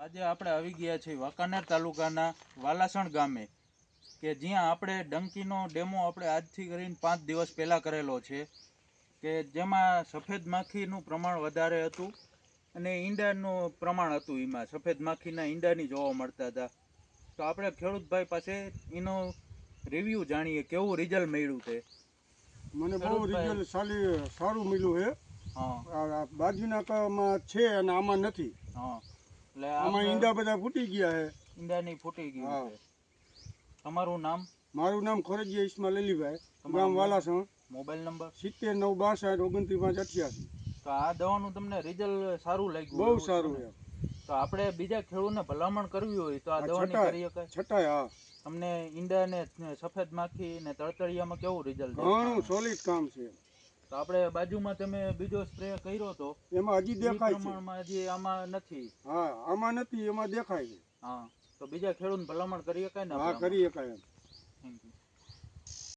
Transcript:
આજે આપણે આવી ગયા છીએ વાંકાનેર તાલુકાના વાલાસણ ગામે કે જ્યાં આપણે ડંકીનો ડેમો આપણે આજથી કરીને પાંચ દિવસ પહેલાં કરેલો છે કે જેમાં સફેદ માખીનું પ્રમાણ વધારે હતું અને ઈંડાનું પ્રમાણ હતું એમાં. સફેદ માખીના ઈંડાની જોવા મળતા હતા. તો આપણે ખેડૂતભાઈ પાસે એનો રિવ્યૂ જાણીએ કેવું રિઝલ્ટ મળ્યું છે? મને બહુ રિઝલ્ટ સારી સારું મળ્યું છે. હા. બાજુના છે અને આમાં નથી. હા. એટલે આમાં ઈંડા બધા ફૂટી ગયા છે ઈંડાની ફૂટી ગયું છે. તમારું નામ? મારું નામ ખોરજીયા ઇસ્માલ અલીભાઈ. ગામ વાલાસણ. Mobile number? સિત્તેર નવ બાસઠ ઓગણત્રીસ પાંચ અઠ્યાસી. તો આ દવાનું તમને રિઝલ્ટ સારું લાગ્યું બહુ સારું? તો આપણે બીજા ખેડૂતને ભલામણ કરવી હોય તો આ દવા દવાની. કરી શકાય છતાંય હા. તમને ઈંડા ને સફેદ માખી ને તળતળિયામાં કેવું રિઝલ્ટ ઘણું સોલિડ કામ છે. તો આપણે બાજુમાં તમે બીજો સ્પ્રે કર્યો તો એમાં હજી દેખાય છે. પ્રમાણમાં હજી આમાં નથી. હા આમાં નથી એમાં દેખાય છે. હા તો બીજા ખેડૂત ભલામણ કરી શકાય ને હા કરી શકાય થેન્ક you.